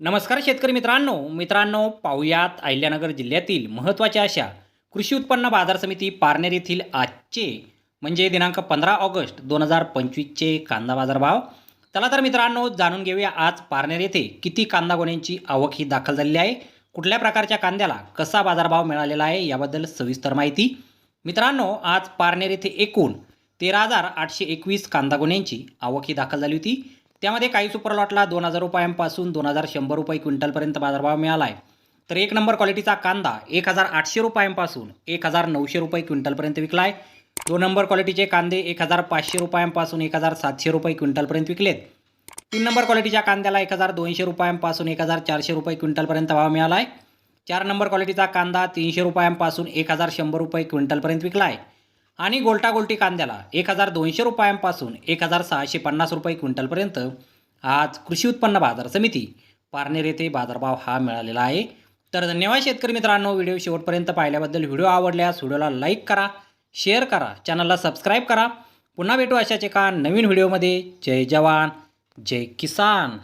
नमस्कार शेतकरी मित्रांनो. मित्रांनो पाहुयात अहिल्यानगर जिल्ह्यातील महत्त्वाच्या अशा कृषी उत्पन्न बाजार समिती पारनेर येथील आजचे म्हणजे दिनांक पंधरा ऑगस्ट दोन हजार पंचवीसचे कांदा बाजारभाव. चला तर मित्रांनो जाणून घेऊया आज पारनेर येथे किती कांदा गोण्यांची आवक ही दाखल झालेली आहे. कुठल्या प्रकारच्या कांद्याला कसा बाजारभाव मिळालेला आहे याबद्दल सविस्तर माहिती. मित्रांनो आज पारनेर येथे एकूण तेरा हजार आठशे एकवीस कांदा गुन्ह्यांची आवक ही दाखल झाली होती. त्यामध्ये काही सुपर लॉटला दोन हजार रुपयांपासून दोन हजार शंभर रुपये क्विंटलपर्यंत बाजारभाव मिळाला आहे तर एक नंबर क्वालिटीचा कांदा एक हजार आठशे रुपयांपासून एक हजार नऊशे रुपये क्विंटलपर्यंत विकला आहे दोन नंबर क्वालिटीचे कांदे एक हजार पाचशे रुपयांपासून एक हजार सातशे रुपये क्विंटलपर्यंत विकलेत. तीन नंबर क्वालिटीच्या कांद्याला एक हजार दोनशे रुपयांपासून एक हजार चारशे रुपये क्विंटलपर्यंत भाव मिळाला आहे चार नंबर क्वालिटीचा कांदा तीनशे रुपयांपासून एक हजार शंभर रुपये क्विंटलपर्यंत विकला आहे आणि गोल्टा गोल्टी कांद्याला एक हजार दोनशे रुपयांपासून एक हजार सहाशे पन्नास रुपये क्विंटलपर्यंत आज कृषी उत्पन्न बाजार समिती पारनेर येथे बाजारभाव हा मिळालेला आहे. तर धन्यवाद शेतकरी मित्रांनो व्हिडिओ शेवटपर्यंत पाहिल्याबद्दल व्हिडिओ आवडल्यास व्हिडिओला लाईक करा शेअर करा चॅनलला सबस्क्राईब करा. पुन्हा भेटू अशाच एका नवीन व्हिडिओमध्ये. जय जवान जय किसान.